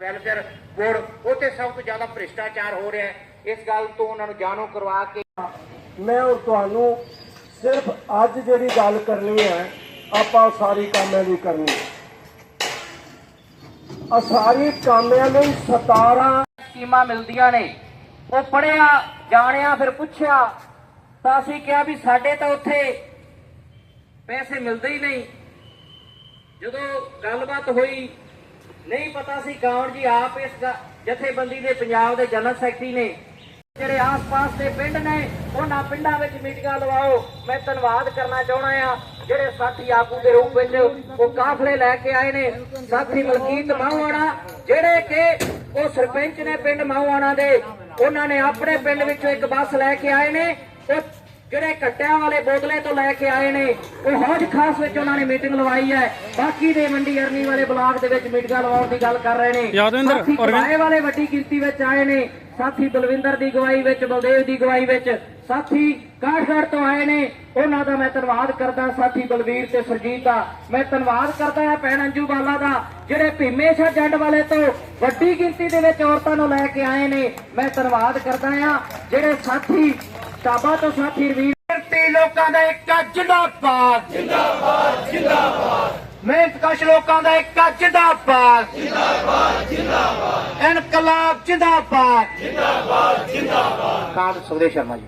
Welfare board ਉੱਥੇ ਸਭ ਤੋਂ ਜ਼ਿਆਦਾ ਭ੍ਰਿਸ਼ਟਾਚਾਰ ਹੋ ਰਿਹਾ ਹੈ। ਇਸ ਗੱਲ ਤੋਂ ਉਹਨਾਂ ਨੂੰ ਜਾਣੂ ਕਰਵਾ ਕੇ। ਮੈਂ ਹੁਣ ਤੁਹਾਨੂੰ ਸਿਰਫ ਅੱਜ ਜਿਹੜੀ ਗੱਲ ਕਰਨੀ ਹੈ ਆਪਾਂ ਉਹ ਸਾਰੀ ਕਾਮਿਆਂ ਦੀ ਕਰਨੀ ਹੈ। ਆ ਸਾਰੀ ਕਾਮਿਆਂ ਲਈ 17 ਸਕੀਮਾਂ ਮਿਲਦੀਆਂ ਨੇ। ਉਹ ਪੜਿਆ ਜਾਣਿਆ ਫਿਰ ਪੁੱਛਿਆ। ਤਾਂ ਅਸੀਂ ਕਿਹਾ ਵੀ ਸਾਡੇ ਤਾਂ ਉੱਥੇ ਪੈਸੇ ਮਿਲਦੇ ਹੀ ਨਹੀਂ। ਜਦੋਂ ਗੱਲਬਾਤ ਹੋਈ ਨਹੀਂ ਪਤਾ ਸੀ ਕੌਣ ਜੀ, ਆਪ ਇਸ ਜਥੇਬੰਦੀ ਦੇ ਪੰਜਾਬ ਦੇ ਜਨਰਲ ਸੈਕਟਰੀ ਨੇ। ਜਿਹੜੇ ਆਸ-ਪਾਸ ਦੇ ਪਿੰਡ ਨੇ, ਉਹਨਾਂ ਪਿੰਡਾਂ ਵਿੱਚ ਮੀਟਿੰਗਾਂ ਲਵਾਓ। ਮੈਂ ਧੰਨਵਾਦ ਕਰਨਾ ਚਾਹਣਾ ਆ ਜਿਹੜੇ ਸਾਥੀ ਆਗੂ ਦੇ ਰੂਪ ਵਿੱਚ ਉਹ ਕਾਫਲੇ ਲੈ ਕੇ ਆਏ ਨੇ। ਸਾਥੀ ਮਲਕੀਤ ਮਾਹਵਾਣਾ ਜਿਹੜੇ ਕਿ ਉਹ ਸਰਪੰਚ ਨੇ ਪਿੰਡ ਮਾਹਵਾਣਾ ਦੇ। ਉਹਨਾਂ ਨੇ ਆਪਣੇ ਪਿੰਡ ਵਿੱਚੋਂ ਇੱਕ ਬੱਸ ਲੈ ਕੇ ਆਏ ਨੇ। ਉਹ ਜਿਹੜੇ ਕੱਟਿਆਂ ਵਾਲੇ ਬੋਤਲੇ ਤੋਂ ਲੈ ਕੇ ਆਏ ਨੇ ਉਹ ਹੌਜ ਖਾਸ ਵਿੱਚ ਉਹਨਾਂ ਨੇ ਮੀਟਿੰਗ ਲਵਾਈ ਹੈ। ਬਾਕੀ ਦੇ ਮੰਡੀ ਅਰਨੀ ਵਾਲੇ ਬਲਾਕ ਦੇ ਵਿੱਚ ਮੀਟਿੰਗਾਂ ਲਵਾਉਣ ਦੀ ਗੱਲ ਕਰ ਰਹੇ ਨੇ। ਯਾਦਵਿੰਦਰ, ਸਾਥੀ ਔਰ- ਕਿਰਾਏ ਵਾਲੇ ਵੱਡੀ ਗਿਣਤੀ ਵਿੱਚ ਆਏ ਨੇ। ਸਾਥੀ ਬਲਵਿੰਦਰ ਦੀ ਗਵਾਹੀ ਵਿੱਚ ਬਲਦੇਵ ਦੀ ਗਵਾਹੀ ਵਿੱਚ ਸਾਥੀ ਕਾਠਗੜ੍ਹ ਤੋਂ ਆਏ ਨੇ। ਉਹਨਾਂ ਦਾ ਮੈਂ ਧੰਨਵਾਦ ਕਰਦਾ ਸਾਥੀ ਬਲਵੀਰ ਤੇ ਸਰਜੀਤ ਦਾ। ਮੈਂ ਧੰਨਵਾਦ ਕਰਦਾ ਹਾਂ ਭੈਣ ਅੰਜੂ ਬਾਲਾ ਦਾ ਜਿਹੜੇ ਭੀਮੇਸ਼ਰ ਜੰਡ ਵਾਲੇ ਤੋਂ ਵੱਡੀ ਗਿਣਤੀ ਦੇ ਵਿੱਚ ਔਰਤਾਂ ਨੂੰ ਲੈ ਕੇ ਆਏ ਨੇ। ਮੈਂ ਧੰਨਵਾਦ ਕਰਦਾ ਹਾਂ। ਜਿਹੜੇ ਸਾਥੀ ਟਾਬਾ ਤੋਂ ਸਾਥੀ ਰਵੀਰ ਤੇ ਲੋਕਾਂ ਦਾ ਇੱਕ ਜਿੰਦਾਬਾਦ ਜਿੰਦਾਬਾਦ। ਜਿੰਦਾਬਾਦ ਮਿਹਨਤਕਸ਼ ਲੋਕਾਂ ਦਾ ਇੱਕ ਜਿੰਦਾਬਾਦ ਜਿੰਦਾਬਾਦ। ਜਿੰਦਾਬਾਦ ਇਨਕਲਾਬ, ਜਿੰਦਾਬਾਦ। ਜਿੰਦਾਬਾਦ ਜਿੰਦਾਬਾਦ ਕਾਂਡ ਸੁਖਦੇਵ ਸ਼ਰਮਾ ਜੀ।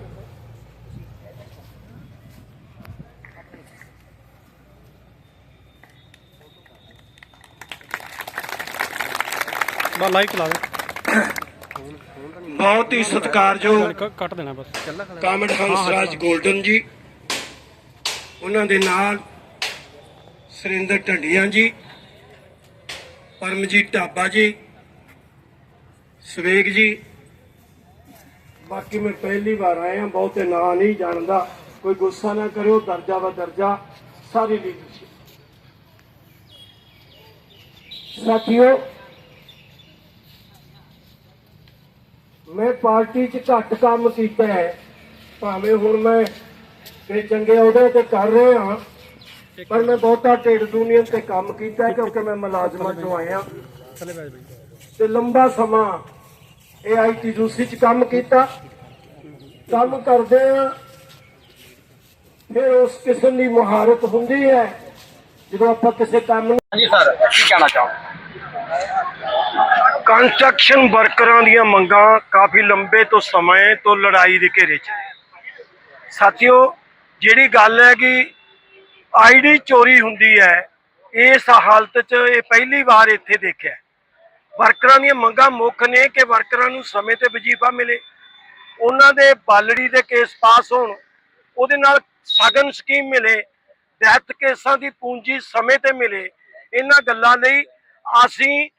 ਬਾ ਲਾਈਕ ਲਾ ਬਹੁਤ ਹੀ ਸਤਿਕਾਰਯੋਗ ਕੱਟ ਦੇਣਾ ਬਸ। ਕਾਮਿਕ ਹੰਸਰਾਜ ਗੋਲਡਨ ਜੀ ਉਹਨਾਂ ਦੇ ਨਾਲ ਸੁਰਿੰਦਰ ਢੰਡੀਆਂ ਜੀ ਪਰਮਜੀਤ ਢਾਬਾ ਜੀ ਸਵੇਗ ਜੀ। ਬਾਕੀ ਮੈਂ ਪਹਿਲੀ ਵਾਰ ਆਇਆ ਬਹੁਤੇ ਨਾਂ ਨਹੀਂ ਜਾਣਦਾ। ਕੋਈ ਗੁੱਸਾ ਨਾ ਕਰਿਓ ਦਰਜਾ ਵਾ ਦਰਜਾ ਸਾਰੀ ਲੀਡਰਸ਼ਿਪ। ਸਾਥੀਓ ਮੈਂ ਪਾਰਟੀ 'ਚ ਘੱਟ ਕੰਮ ਕੀਤਾ ਹੈ ਭਾਵੇਂ ਹੁਣ ਮੈਂ ਤੇ ਚੰਗੇ ਅਹੁਦੇ ਤੇ ਕਰ ਰਿਹਾ ਹਾਂ ਪਰ ਮੈਂ ਬਹੁਤਾ ਟ੍ਰੇਡ ਯੂਨੀਅਨ ਤੇ ਕੰਮ ਕੀਤਾ ਕਿਉਂਕਿ ਮੈਂ ਮੁਲਾਜ਼ਮਾਂ ਚੋਂ ਆਇਆ ਤੇ ਲੰਬਾ ਸਮਾਂ ਇਹ ਆਈਟੀਯੂਸੀ 'ਚ ਕੰਮ ਕੀਤਾ। ਕੰਮ ਕਰਦੇ ਆ ਫਿਰ ਉਸ ਕਿਸਮ ਦੀ ਮੁਹਾਰਤ ਹੁੰਦੀ ਹੈ ਜਦੋਂ ਆਪਾਂ ਕਿਸੇ ਕੰਮ ਨੂੰ ਹਾਂਜੀ ਸਰ ਕੀ ਕਹਿਣਾ ਚਾਹੋ ਕੰਸਟਰਕਸ਼ਨ ਵਰਕਰਾਂ ਦੀਆਂ ਮੰਗਾਂ ਕਾਫੀ ਲੰਬੇ ਤੋਂ ਸਮੇਂ ਤੋਂ ਲੜਾਈ ਦੇ ਘੇਰੇ 'ਚ ਸਾਥੀਓ, ਜਿਹੜੀ ਗੱਲ ਹੈ ਕਿ ਆਈਡੀ ਚੋਰੀ ਹੁੰਦੀ ਹੈ, ਇਸ ਹਾਲਤ 'ਚ ਇਹ ਪਹਿਲੀ ਵਾਰ ਇੱਥੇ ਦੇਖਿਆ ਵਰਕਰਾਂ ਦੀਆਂ ਮੰਗਾਂ ਮੁੱਖ ਨੇ ਕਿ ਵਰਕਰਾਂ ਨੂੰ ਸਮੇਂ ਤੇ ਵਜੀਫਾ ਮਿਲੇ। ਉਹਨਾਂ ਦੇ ਬਾਲੜੀ ਦੇ ਕੇਸ ਪਾਸ ਹੋਣ, ਉਹਦੇ ਨਾਲ ਸਗਨ ਸਕੀਮ ਮਿਲੇ ਡੈਥ ਕੇਸਾਂ ਦੀ ਪੂੰਜੀ ਸਮੇਂ ਤੇ ਮਿਲੇ। ਇਹਨਾਂ ਗੱਲਾਂ ਲਈ ਅਸੀਂ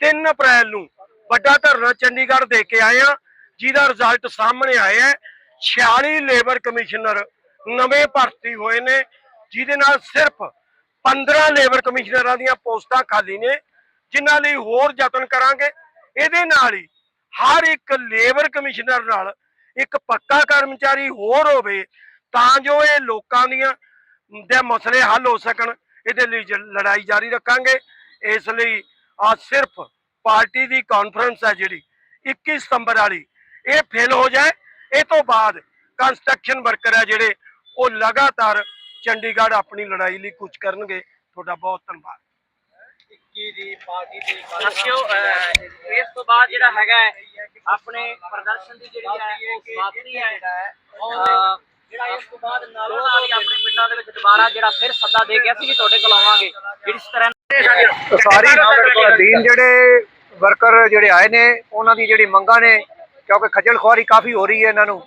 3 ਅਪ੍ਰੈਲ ਨੂੰ ਵੱਡਾ ਧਰਨਾ ਚੰਡੀਗੜ੍ਹ ਦੇ ਕੇ ਆਏ ਆ ਜਿਹਦਾ ਰਿਜ਼ਲਟ ਸਾਹਮਣੇ ਆਇਆ ਹੈ। 46 ਲੇਬਰ ਕਮਿਸ਼ਨਰ ਨਵੇਂ ਭਰਤੀ ਹੋਏ ਨੇ, ਜਿਹਦੇ ਨਾਲ ਸਿਰਫ 15 ਲੇਬਰ ਕਮਿਸ਼ਨਰਾਂ ਦੀਆਂ ਪੋਸਟਾਂ ਖਾਲੀ ਨੇ, ਜਿਨ੍ਹਾਂ ਲਈ ਹੋਰ ਯਤਨ ਕਰਾਂਗੇ। ਇਹਦੇ ਨਾਲ ਹੀ ਹਰ ਇੱਕ ਲੇਬਰ ਕਮਿਸ਼ਨਰ ਨਾਲ ਇੱਕ ਪੱਕਾ ਕਰਮਚਾਰੀ ਹੋਰ ਹੋਵੇ, ਤਾਂ ਜੋ ਇਹ ਲੋਕਾਂ ਦੀਆਂ ਦੇ ਮਸਲੇ ਹੱਲ ਹੋ ਸਕਣ। ਇਹਦੇ ਲਈ ਲੜਾਈ ਜਾਰੀ ਰੱਖਾਂਗੇ। ਇਸ ਲਈ ਆ ਸਿਰਫ ਪਾਰਟੀ ਦੀ ਕਾਨਫਰੰਸ ਹੈ ਜਿਹੜੀ 21 ਸਤੰਬਰ ਵਾਲੀ। ਇਹ ਫੇਲ ਹੋ ਜਾਏ ਇਹ ਤੋਂ ਬਾਅਦ ਕੰਸਟਰਕਸ਼ਨ ਵਰਕਰ ਹੈ ਜਿਹੜੇ ਉਹ ਲਗਾਤਾਰ ਚੰਡੀਗੜ੍ਹ ਆਪਣੀ ਲੜਾਈ ਲਈ ਕੁਝ ਕਰਨਗੇ। ਤੁਹਾਡਾ ਬਹੁਤ ਧੰਨਵਾਦ। ਸਾਥੀਓ ਇਸ ਤੋਂ ਬਾਅਦ ਜਿਹੜਾ ਹੈਗਾ ਆਪਣੇ ਪ੍ਰਦਰਸ਼ਨ ਦੀ ਜਿਹੜੀ ਹੈ ਉਹ ਸਮਾਪਤੀ ਹੈ। ਅਹ, ਜਿਹੜਾ ਇਸ ਤੋਂ ਬਾਅਦ ਨਾਲੋਂ ਨਾਲ ਹੀ ਆਪਣੇ ਪਿੰਡਾਂ ਦੇ ਵਿੱਚ ਦੁਬਾਰਾ ਜਿਹੜਾ ਫਿਰ ਸੱਦਾ ਦੇ ਕੇ ਅਸੀਂ ਵੀ ਤੁਹਾਡੇ ਕੋਲ ਆਵਾਂਗੇ। ਜਿਹੜੀ ਇਸ ਤਰ੍ਹਾਂ ਸਾਰੀ ਅਧੀਨ ਜਿਹੜੇ ਵਰਕਰ ਜਿਹੜੇ ਆਏ ਨੇ ਉਹਨਾਂ ਦੀ ਜਿਹੜੀ ਮੰਗਾਂ ਨੇ ਕਿਉਂਕਿ ਖੱਜਲ ਖੁਆਰੀ ਕਾਫੀ ਹੋ ਰਹੀ ਹੈ ਇਹਨਾਂ ਨੂੰ।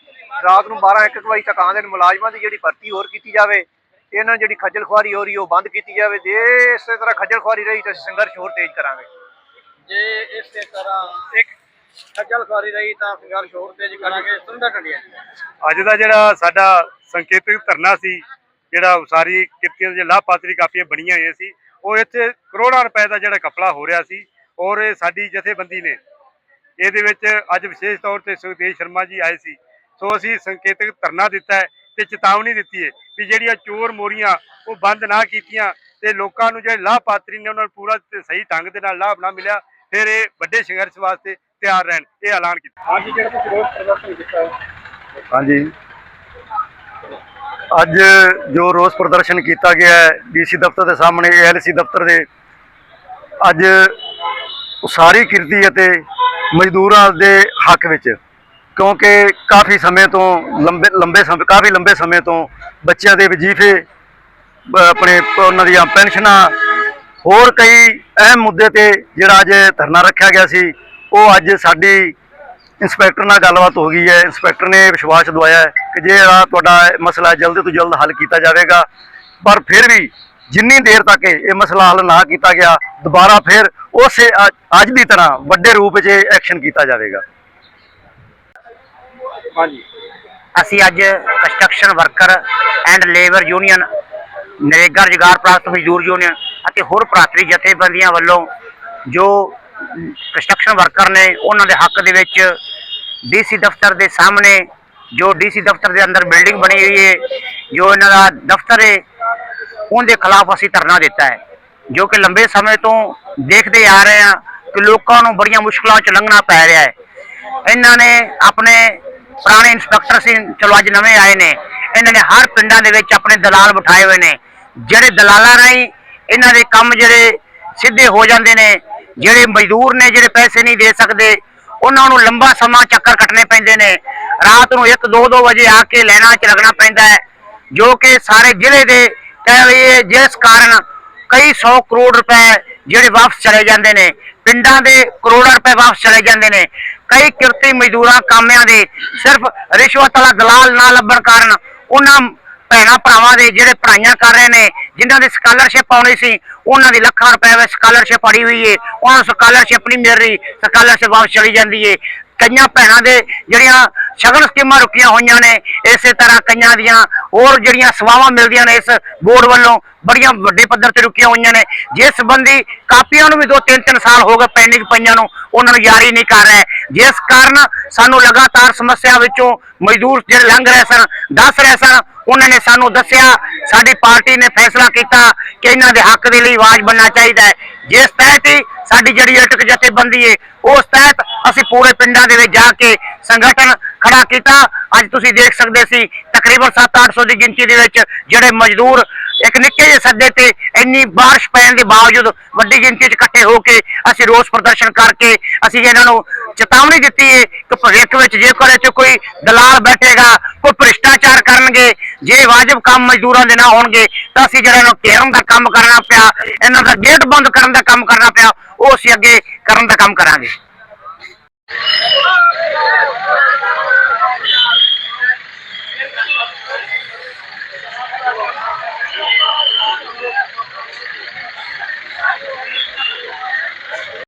ਰਾਤ ਨੂੰ 12 1 ਵਜੇ ਤੱਕ ਆਉਂਦੇ ਨੇ ਮੁਲਾਜ਼ਮਾਂ ਦੀ ਜਿਹੜੀ ਭਰਤੀ ਹੋਰ ਕੀਤੀ ਜਾਵੇ ਇਹਨਾਂ ਨੂੰ ਜਿਹੜੀ ਖੱਜਲ ਖੁਆਰੀ ਹੋ ਰਹੀ ਉਹ ਬੰਦ ਕੀਤੀ ਜਾਵੇ। ਜੇ ਇਸੇ ਤਰ੍ਹਾਂ ਖੱਜਲ ਖੁਆਰੀ ਰਹੀ ਤਾਂ ਸੰਘਰਸ਼ ਹੋਰ ਤੇਜ਼ ਕਰਾਂਗੇ। ਜੇ ਇਸੇ ਤਰ੍ਹਾਂ ਇੱਕ ਖੱਜਲ ਖੁਆਰੀ ਰਹੀ ਤਾਂ ਸੰਘਰਸ਼ ਹੋਰ ਤੇਜ਼ ਕਰਾਂਗੇ। ਸੁੰਦਰ ਟੰਡੀਆਂ ਅੱਜ ਦਾ ਜਿਹੜਾ ਸਾਡਾ ਸੰਕੇਤਿਕ ਧਰਨਾ ਸੀ ਜਿਹੜਾ ਉਸਾਰੀ ਕਿਰਤੀਆਂ ਦੇ ਲਾਭਪਾਤਰੀ ਕਾਪੀਆਂ ਬਣੀਆਂ ਹੋਈਆਂ ਸੀ ਉਹ ਇੱਥੇ ਕਰੋੜਾਂ ਰੁਪਏ ਦਾ ਜਿਹੜਾ ਕਪੜਾ ਹੋ ਰਿਹਾ ਸੀ ਔਰ ਇਹ ਸਾਡੀ ਜਥੇਬੰਦੀ ਨੇ ਇਹਦੇ ਵਿੱਚ ਅੱਜ ਵਿਸ਼ੇਸ਼ ਤੌਰ ਤੇ ਸੁਖਦੇਵ ਸ਼ਰਮਾ ਜੀ ਆਏ ਸੀ। ਸੋ ਅਸੀਂ ਸੰਕੇਤਿਕ ਧਰਨਾ ਦਿੱਤਾ ਹੈ ਤੇ ਚੇਤਾਵਨੀ ਦਿੱਤੀ ਹੈ ਵੀ ਜਿਹੜੀਆਂ ਚੋਰ ਮੋਰੀਆਂ ਉਹ ਬੰਦ ਨਾ ਕੀਤੀਆਂ ਤੇ ਲੋਕਾਂ ਨੂੰ ਜਿਹੜੇ ਲਾਭਪਾਤਰੀ ਨੇ ਉਹਨਾਂ ਨੂੰ ਪੂਰਾ ਤੇ ਸਹੀ ਢੰਗ ਦੇ ਨਾਲ ਲਾਭ ਨਾ ਮਿਲਿਆ ਫਿਰ ਇਹ ਵੱਡੇ ਸੰਘਰਸ਼ ਵਾਸਤੇ ਤਿਆਰ ਰਹਿਣ ਇਹ ਐਲਾਨ ਕੀਤਾ। ਅੱਜ ਜਿਹੜਾ ਰੋਸ ਪ੍ਰਦਰਸ਼ਨ ਕੀਤਾ ਹਾਂਜੀ। ਅੱਜ ਜੋ ਰੋਸ ਪ੍ਰਦਰਸ਼ਨ ਕੀਤਾ ਗਿਆ ਹੈ, ਡੀਸੀ ਦਫ਼ਤਰ ਦੇ ਸਾਹਮਣੇ ਐਲਸੀ ਦਫ਼ਤਰ ਦੇ, ਅੱਜ ਉਸਾਰੀ ਕਿਰਤੀ ਅਤੇ ਮਜ਼ਦੂਰਾਂ ਦੇ ਹੱਕ ਵਿੱਚ, ਕਿਉਂਕਿ ਕਾਫੀ ਸਮੇਂ ਤੋਂ ਲੰਬੇ ਲੰਬੇ ਸਮੇਂ, ਕਾਫੀ ਲੰਬੇ ਸਮੇਂ ਤੋਂ ਬੱਚਿਆਂ ਦੇ ਵਜ਼ੀਫੇ ਆਪਣੇ, ਉਹਨਾਂ ਦੀਆਂ ਪੈਨਸ਼ਨਾਂ, ਹੋਰ ਕਈ ਅਹਿਮ ਮੁੱਦੇ ਤੇ ਜਿਹੜਾ ਅੱਜ ਧਰਨਾ ਰੱਖਿਆ ਗਿਆ ਸੀ, ਉਹ ਅੱਜ ਸਾਡੀ ਇੰਸਪੈਕਟਰ ਨਾਲ ਗੱਲਬਾਤ ਹੋ ਗਈ ਹੈ। ਇੰਸਪੈਕਟਰ ਨੇ ਵਿਸ਼ਵਾਸ ਦਵਾਇਆ ਹੈ ਕਿ ਜਿਹੜਾ ਤੁਹਾਡਾ ਮਸਲਾ ਜਲਦ ਤੋਂ ਜਲਦ ਹੱਲ ਕੀਤਾ ਜਾਵੇਗਾ ਪਰ ਫਿਰ ਵੀ ਜਿੰਨੀ ਦੇਰ ਤੱਕ ਇਹ ਮਸਲਾ ਹੱਲ ਨਾ ਕੀਤਾ ਗਿਆ ਦੁਬਾਰਾ ਫਿਰ ਉਸੇ ਅੱਜ ਦੀ ਤਰ੍ਹਾਂ ਵੱਡੇ ਰੂਪ 'ਚ ਐਕਸ਼ਨ ਕੀਤਾ ਜਾਵੇਗਾ। ਅਸੀਂ ਅੱਜ construction worker and labour union NREGA ਰੁਜ਼ਗਾਰ ਪ੍ਰਾਪਤ ਮਜ਼ਦੂਰ ਯੂਨੀਅਨ ਅਤੇ ਹੋਰ ਭਰਾਤਰੀ ਜਥੇਬੰਦੀਆਂ ਵੱਲੋਂ ਜੋ ਕੰਸਟਰਕਸ਼ਨ ਵਰਕਰ ਨੇ ਉਹਨਾਂ ਦੇ ਹੱਕ ਦੇ ਵਿੱਚ ਡੀਸੀ ਦਫ਼ਤਰ ਦੇ ਸਾਹਮਣੇ, ਜੋ ਡੀਸੀ ਦਫ਼ਤਰ ਦੇ ਅੰਦਰ ਬਿਲਡਿੰਗ ਬਣੀ ਹੋਈ ਹੈ, ਜੋ ਇਹਨਾਂ ਦਾ ਦਫ਼ਤਰ ਹੈ, ਉਹਦੇ ਖਿਲਾਫ ਅਸੀਂ ਧਰਨਾ ਦਿੱਤਾ ਹੈ। ਜੋ ਕਿ ਲੰਬੇ ਸਮੇਂ ਤੋਂ ਦੇਖਦੇ ਆ ਰਹੇ ਹਾਂ ਕਿ ਲੋਕਾਂ ਨੂੰ ਬੜੀਆਂ ਮੁਸ਼ਕਲਾਂ 'ਚ ਲੰਘਣਾ ਪੈ ਰਿਹਾ ਹੈ। ਇਹਨਾਂ ਨੇ ਆਪਣੇ ਪੁਰਾਣੇ ਇੰਸਪੈਕਟਰ ਸੀ, ਚਲੋ ਅੱਜ ਨਵੇਂ ਆਏ ਨੇ, ਇਹਨਾਂ ਨੇ ਹਰ ਪਿੰਡਾਂ ਦੇ ਵਿੱਚ ਆਪਣੇ ਦਲਾਲ ਬਿਠਾਏ ਹੋਏ ਨੇ। ਜਿਹੜੇ ਦਲਾਲਾਂ ਰਾਹੀਂ ਇਹਨਾਂ ਦੇ ਕੰਮ ਜਿਹੜੇ ਸਿੱਧੇ ਹੋ ਜਾਂਦੇ ਨੇ, ਜਿਹੜੇ ਮਜ਼ਦੂਰ ਨੇ, ਜਿਹੜੇ ਪੈਸੇ ਨਹੀਂ ਦੇ ਸਕਦੇ ਉਹਨਾਂ ਨੂੰ ਲੰਬਾ ਸਮਾਂ ਚੱਕਰ ਕੱਟਣੇ ਪੈਂਦੇ ਨੇ। ਰਾਤ ਨੂੰ 1-2-2 ਵਜੇ ਆ ਕੇ ਲੈਣਾ ਚ ਲੱਗਣਾ ਪੈਂਦਾ ਹੈ, ਜੋ ਕਿ ਸਾਰੇ ਜ਼ਿਲ੍ਹੇ ਦੇ ਕਹਿ ਲਈਏ ਜਿਸ ਕਾਰਨ ਕਈ 100 ਕਰੋੜ ਰੁਪਏ ਜਿਹੜੇ ਵਾਪਸ ਚਲੇ ਜਾਂਦੇ ਨੇ। ਪਿੰਡਾਂ ਦੇ ਕਰੋੜਾਂ ਰੁਪਏ ਵਾਪਸ ਚਲੇ ਜਾਂਦੇ ਨੇ। ਕਈ ਕਿਰਤੀ ਮਜ਼ਦੂਰਾਂ ਕਾਮਿਆਂ ਦੇ ਸਿਰਫ ਰਿਸ਼ਵਤ ਵਾਲਾ ਦਲਾਲ ਨਾ ਲੱਭਣ ਕਾਰਨ ਉਹਨਾਂ ਭੈਣਾਂ ਭਰਾਵਾਂ ਦੇ ਜਿਹੜੇ ਪੜ੍ਹਾਈਆਂ ਕਰ ਰਹੇ ਨੇ, ਜਿਨ੍ਹਾਂ ਦੀ ਸਕਾਲਰਸ਼ਿਪ ਆਉਣੀ ਸੀ, ਉਹਨਾਂ ਦੀ ਲੱਖਾਂ ਰੁਪਏ ਵਿੱਚ ਸਕਾਲਰਸ਼ਿਪ ਅੜੀ ਹੋਈ ਏ। ਉਹਨਾਂ ਨੂੰ ਸਕਾਲਰਸ਼ਿਪ ਨਹੀਂ ਮਿਲ ਰਹੀ ਸਕਾਲਰਸ਼ਿਪ ਵਾਪਸ ਚਲੀ ਜਾਂਦੀ ਏ। ਕਈਆਂ ਭੈਣਾਂ ਦੇ ਜਿਹੜੀਆਂ ਸ਼ਗਨ ਸਕੀਮਾਂ ਰੁਕੀਆਂ ਹੋਈਆਂ ਨੇ, ਇਸੇ ਤਰ੍ਹਾਂ ਕਈਆਂ ਦੀਆਂ ਹੋਰ ਜਿਹੜੀਆਂ ਸੇਵਾਵਾਂ ਮਿਲਦੀਆਂ ਨੇ ਇਸ ਬੋਰਡ ਵੱਲੋਂ, ਬੜੀਆਂ ਵੱਡੇ ਪੱਧਰ ਤੇ ਰੁਕੀਆਂ ਹੋਈਆਂ ਨੇ। ਜਿਸ ਸੰਬੰਧੀ ਕਾਪੀਆਂ ਨੂੰ ਵੀ ਦੋ, ਤਿੰਨ ਤਿੰਨ ਸਾਲ ਹੋ ਗਏ ਪੈਂਡਿੰਗ ਪਈਆਂ ਨੂੰ, ਉਹਨਾਂ ਨੂੰ ਜਾਰੀ ਨਹੀਂ ਕਰ ਰਿਹਾ। ਜਿਸ ਕਾਰਨ ਸਾਨੂੰ ਲਗਾਤਾਰ ਸਮੱਸਿਆ ਵਿੱਚੋਂ ਮਜ਼ਦੂਰ ਜਿਹੜੇ ਲੰਘ ਰਹੇ ਸਨ, ਦੱਸ ਰਹੇ ਸਨ, ਉਹਨਾਂ ਨੇ ਸਾਨੂੰ ਦੱਸਿਆ, ਸਾਡੀ ਪਾਰਟੀ ਨੇ ਫੈਸਲਾ ਕੀਤਾ ਕਿ ਇਹਨਾਂ ਦੇ ਹੱਕ ਦੇ ਲਈ ਆਵਾਜ਼ ਬਣਨਾ ਚਾਹੀਦਾ ਹੈ। ਜਿਸ ਤਹਿਤ ਹੀ ਸਾਡੀ ਜਿਹੜੀ ਅਟਕ ਜਥੇਬੰਦੀ ਹੈ ਉਸ ਤਹਿਤ ਅਸੀਂ ਪੂਰੇ ਪਿੰਡਾਂ ਦੇ ਵਿੱਚ ਜਾ ਕੇ ਸੰਗਠਨ ਖੜਾ ਕੀਤਾ। ਅੱਜ ਤੁਸੀਂ ਦੇਖ ਸਕਦੇ ਸੀ, ਤਕਰੀਬਨ 7-800 ਦੀ ਗਿਣਤੀ ਦੇ ਵਿੱਚ ਜਿਹੜੇ ਮਜ਼ਦੂਰ ਇੱਕ ਨਿੱਕੇ ਜਿਹੇ ਸੱਦੇ ਤੇ ਇੰਨੀ ਬਾਰਿਸ਼ ਪੈਣ ਦੇ ਬਾਵਜੂਦ ਵੱਡੀ ਗਿਣਤੀ 'ਚ ਇਕੱਠੇ ਹੋ ਕੇ ਅਸੀਂ ਰੋਸ ਪ੍ਰਦਰਸ਼ਨ ਕਰਕੇ ਅਸੀਂ ਇਹਨਾਂ ਨੂੰ ਚੇਤਾਵਨੀ ਦਿੱਤੀ ਹੈ ਕਿ ਭਵਿੱਖ ਵਿੱਚ ਜੇਕਰ ਇਹ 'ਚ ਕੋਈ ਦਲਾਲ ਬੈਠੇਗਾ, ਕੋਈ ਭ੍ਰਿਸ਼ਟਾਚਾਰ ਕਰਨਗੇ, ਜੇ ਵਾਜਬ ਕੰਮ ਮਜ਼ਦੂਰਾਂ ਦੇ ਨਾ ਹੋਣਗੇ, ਤਾਂ ਅਸੀਂ ਜਿਹੜਾ ਨੂੰ ਘੇਰਨ ਦਾ ਕੰਮ ਕਰਨਾ ਪਿਆ, ਇਹਨਾਂ ਦਾ ਗੇਟ ਬੰਦ ਕਰਨ ਦਾ ਕੰਮ ਕਰਨਾ ਪਿਆ, ਉਹ ਅਸੀਂ ਅੱਗੇ ਕਰਨ ਦਾ ਕੰਮ ਕਰਾਂਗੇ।